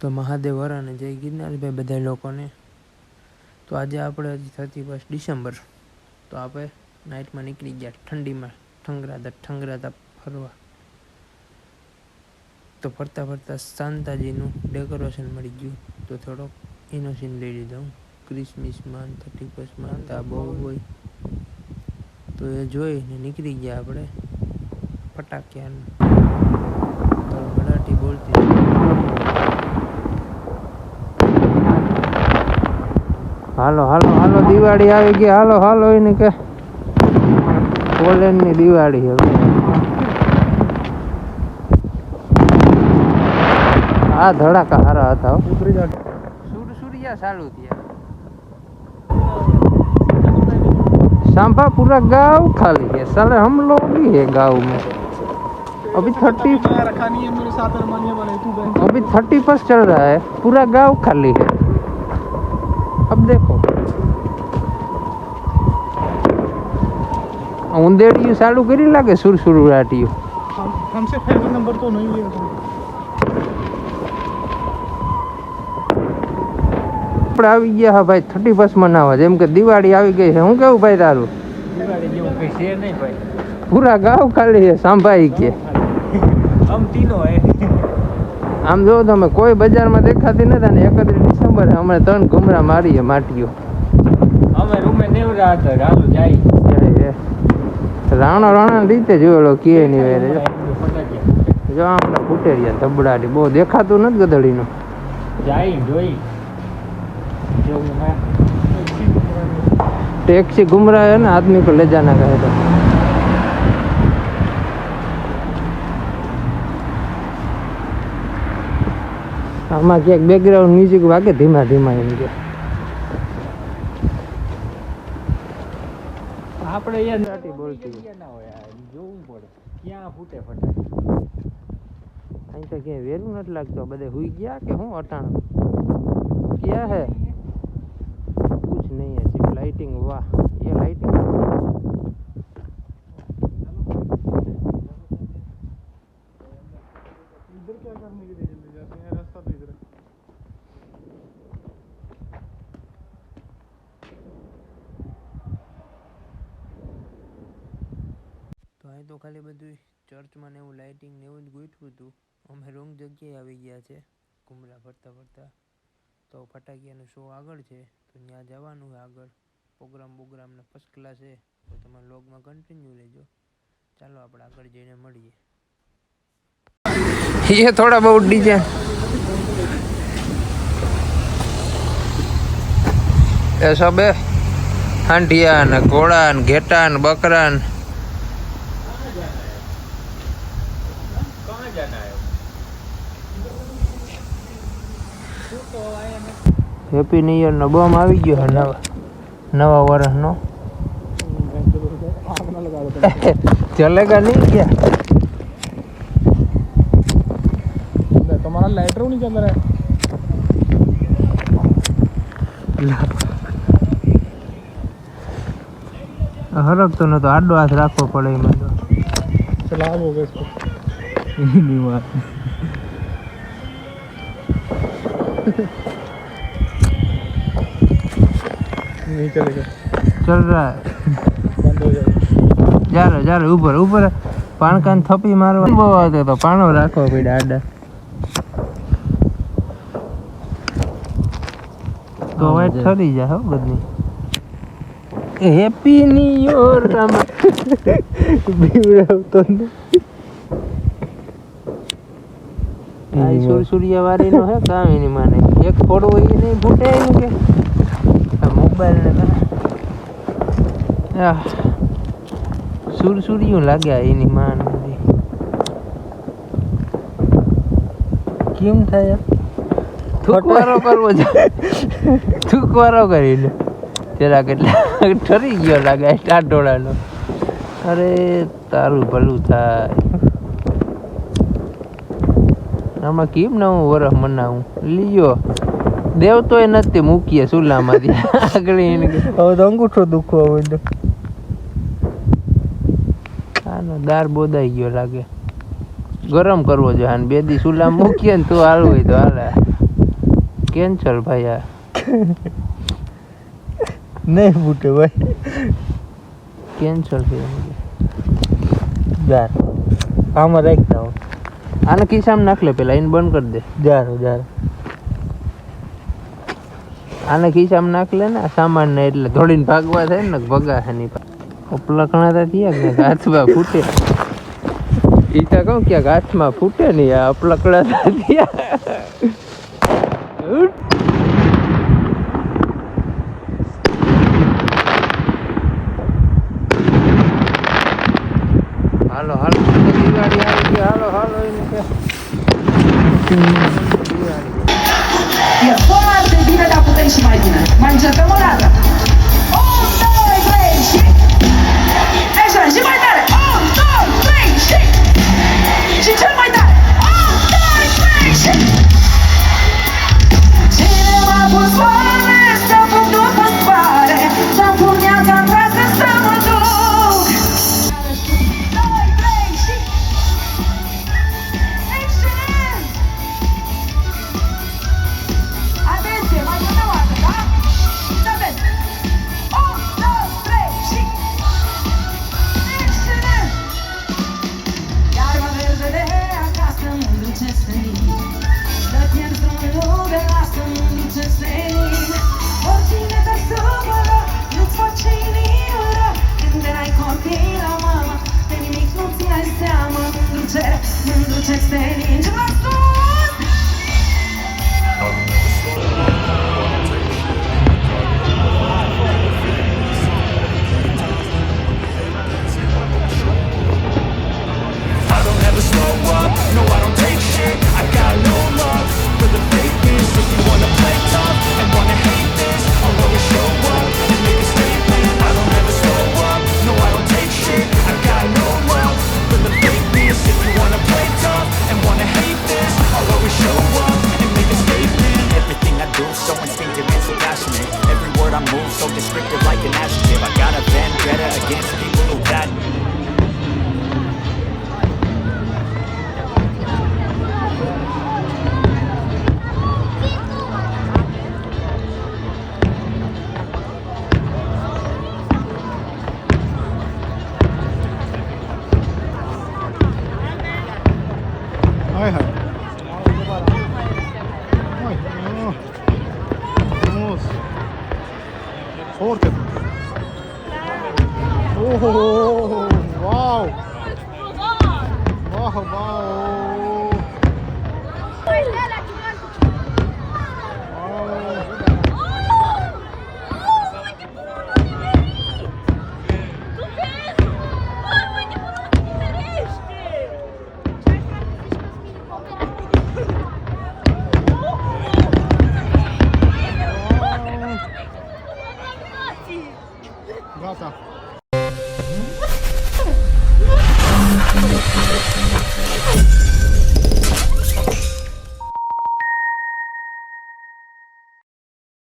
તો મહાદેવ વર અને જય ગિરનારભાઈ બધા લોકોને. તો આજે આપણે હજી થર્ટી ફર્સ્ટ ડિસેમ્બર. તો આપણે નાઇટમાં નીકળી ગયા ઠંડીમાં. ઠંગરાતા ઠંગરાતા ફરવા. તો ફરતા ફરતા શાંતાજીનું ડેકોરેશન મળી ગયું. તો થોડોક એનો સીન લઈ લીધો ક્રિસમસમાં થર્ટી ફર્સ્ટમાં તા બહુ હોય. તો એ જોઈને નીકળી ગયા આપણે ફટાક્યાનું. તો મરાઠી બોલતી હાલો હાલો હાલો દિવાળી આવી ગઈ હાલો હાલો એને કે પોલેન્ડ ની દિવાળી હવે આ ધડાકા હારા હતા હો. ઉતરી જા સુર સુરિયા ચાલુ થયા सांभा पूरा गांव खाली है साले हम लोग ही है गांव में अभी थर्टी रखा नहीं है मेरे साथ अरमानिया वाले तू बहन अभी थर्टी फर्स्ट चल रहा है पूरा गांव खाली है अब देखो ઉંદેડિયું ચાલુ કરી લાગે સુરસુરાટીયું हम हमसे फेवर नंबर तो नहीं है આપણે આવી ગયા હા ભાઈ થર્ટી ફર્સ્ટ મનાવવા જેમ કે દિવાળી આવી ગઈ છે હું કેવું ભાઈ તારું દિવાળી જેવું કઈ છે નહીં ભાઈ પૂરા ગાંવ ખાલી છે સાંભાઈ કે हम तीनों है આમ જો તમે કોઈ બજારમાં દેખાતી નથી ને એકત્રીસ ગુમરા અમે ત્રણ ઘુમરા મારીએ માટીઓ. અમે રૂમે નેવરા હતા રાલુ જાય. રાણો રાણા રીતે જોયેલો કે ની વેરે. જો આપણે ફૂટેરિયા તબડાડી બહુ દેખાતું નથી ગધડીનું. જાય જોઈ. ટેક્સી ગુમરા હે ને આદમી કો લે જાના કહે તો આમાં ક્યાંક બેકગ્રાઉન્ડ મ્યુઝિક વાગે ધીમા ધીમા એમ કે આપણે યાર નથી બોલતી ના હોય જોવું પડે ક્યાં ફૂટે ફટાક અહીં તો ક્યાંય વેરું નથી લાગતો બધે હુઈ ગયા કે હું અટાણ ક્યાં હે કુછ નહીં હે સિર્ફ લાઇટિંગ વાહ એ લાઇટિંગ ખાલી બધું ચર્ચમાં ને એવું લાઇટિંગ ને એવું જ ગોઠવું હતું અમે રોંગ જગ્યાએ આવી ગયા છે, ઘૂમરા ફરતા ફરતા. તો ફટાકિયાનો શો આગળ છે, તો ત્યાં જવાનું છે આગળ. પ્રોગ્રામ બોગ્રામને ફર્સ્ટ ક્લાસ છે, તો તમે લોગમાં કન્ટિન્યુ લેજો ચાલો આપણે આગળ જઈને મળીએ. એ થોડા બહુ ડીજે. એ સબે. હાંઢિયા ને ઘોડા ને ઘેટા ને બકરા ને હેપી ન્યુ યરનો બોમ્બ આવી ગયો નવા નવા વર્ષનો. ચલેગા નહીં ગયા. તમારા લાઇટર નહીં ચાલ હરકતો નતો આડો હાથ રાખવો પડે એમાં ચલાવો કે એની વાત नहीं चलेगा ચલ રહા હે. बंद हो जाएगा જા રે જા રે ઉપર ઉપર પાણકાન થપી મારવા બહુ આવતો તો પાણો રાખવો પડ્યા આડા તો વાઈટ ઠરી જાય હો બધી હેપી ન્યુ યર રામા બીવડાવતો ને આ સુરસુરિયા વાળી નો હે કામ એની માને. એક ફોડો એ નહીં ફૂટે એમ કે. આ મોબાઈલ ને કાં. સુરસુરિયું લાગ્યા એની માન કેમ થાય થૂકવારો કરવો છે. થૂકવારો કરી લે જરા કેટલા ઠરી ગયો લાગે ટાટોળાનો અરે તારું ભલું થાય. આમાં કેમ ના હું વરસ મનાવું? લીજો દેવ તો એ નથી મૂકીએ ચૂલામાંથી. આગળ એને હવે તો અંગૂઠો દુખવા હોય તો આનો દાર બોદાઈ ગયો લાગે. ગરમ કરવો જોઈએ અને બે દી ચૂલા મૂકીએ ને તું હાલ હોય તો હાલે. કેન્સલ ભાઈ આ. નહીં ફૂટે ભાઈ. કેન્સલ થઈ જાય આમાં રાખતા હોય આને ખિસ્સામાં નાખ લે પેલા એને બંધ કરી દે. જારો જારો. આને ખિસ્સામાં નાખ લે ને સામાન ને એટલે ધોળીને ભાગવા થાય ને ભગા છે ની ઓપલા કણાતા થયા કે હાથમાં ફૂટે. ઈ તો કહું કે હાથમાં ફૂટે નહીં આ અપલકડાતા થયા. હાલો હાલો દિવાળી આવી ગઈ હાલો. E foarte bine, dar putem și mai bine. Mai începem o dată. text their Forte. Oh, oh, oh. Ah, tá.